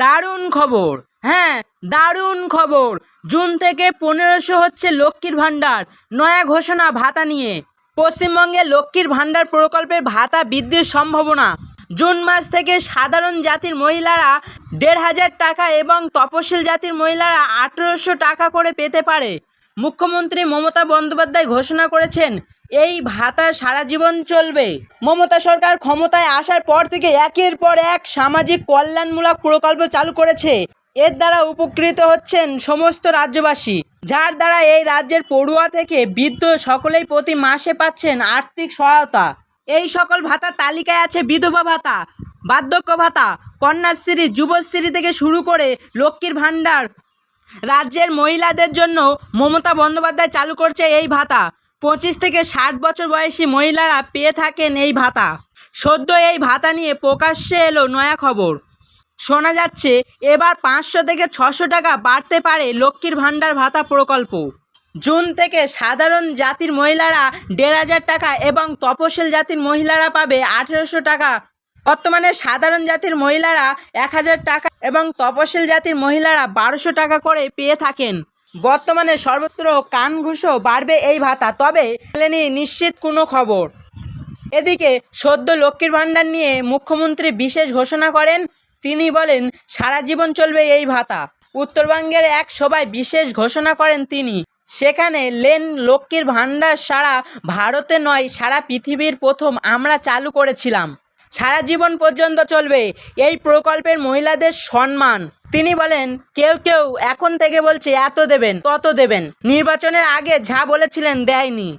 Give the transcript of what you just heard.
দারুণ খবর। হ্যাঁ দারুণ খবর। জুন থেকে পনেরোশো হচ্ছে লক্ষ্মীর ভাণ্ডার, নয়া ঘোষণা ভাতা নিয়ে। পশ্চিমবঙ্গে লক্ষ্মীর ভাণ্ডার প্রকল্পের ভাতা বৃদ্ধির সম্ভাবনা। জুন মাস থেকে সাধারণ জাতির মহিলারা দেড় হাজার টাকা এবং তপশিল জাতির মহিলারা আঠেরোশো টাকা করে পেতে পারে। মুখ্যমন্ত্রী মমতা বন্দ্যোপাধ্যায় ঘোষণা করেছেন এই ভাতা সারা জীবন চলবে। মমতা সরকার ক্ষমতায় আসার পর থেকে একের পর এক সামাজিক কল্যাণমূলক প্রকল্প চালু করেছে। এর দ্বারা উপকৃত হচ্ছেন সমস্ত রাজ্যবাসী। যার দ্বারা এই রাজ্যের পড়ুয়া থেকে বৃদ্ধ সকলেই প্রতি মাসে পাচ্ছেন আর্থিক সহায়তা। এই সকল ভাতার তালিকায় আছে বিধবা ভাতা, বার্ধক্য ভাতা, কন্যাশ্রী, যুবশ্রী থেকে শুরু করে লক্ষ্মীর ভাণ্ডার। রাজ্যের মহিলাদের জন্য মমতা বন্দ্যোপাধ্যায় চালু করছে এই ভাতা। পঁচিশ থেকে ষাট বছর বয়সী মহিলারা পেয়ে থাকেন এই ভাতা। সদ্য এই ভাতা নিয়ে প্রকাশ্যে এলো নয়া খবর। শোনা যাচ্ছে, এবার পাঁচশো থেকে ছশো টাকা বাড়তে পারে লক্ষ্মীর ভাণ্ডার ভাতা প্রকল্প। জুন থেকে সাধারণ জাতির মহিলারা দেড় হাজার টাকা এবং তপশিল জাতির মহিলারা পাবে আঠেরোশো টাকা। বর্তমানে সাধারণ জাতির মহিলারা এক হাজার টাকা এবং তপশিল জাতির মহিলারা বারোশো টাকা করে পেয়ে থাকেন। বর্তমানে সর্বত্র কান ঘুষো বাড়বে এই ভাতা, তবে মেলেনি নিশ্চিত কোনো খবর। এদিকে সদ্য লক্ষ্মীর ভাণ্ডার নিয়ে মুখ্যমন্ত্রী বিশেষ ঘোষণা করেন, তিনি বলেন সারা জীবন চলবে এই ভাতা। উত্তরবঙ্গের এক সভায় বিশেষ ঘোষণা করেন তিনি। সেখানে লেন লক্ষ্মীর ভাণ্ডার সারা ভারতে নয়, সারা পৃথিবীর প্রথম আমরা চালু করেছিলাম। সারা জীবন পর্যন্ত চলবে। এই প্রকল্পের মহিলাদের সম্মান। তিনি বলেন, কেউ কেউ এখন থেকে বলছে, এত দেবেন, তত দেবেন। নির্বাচনের আগে যা বলেছিলেন দেয়নি।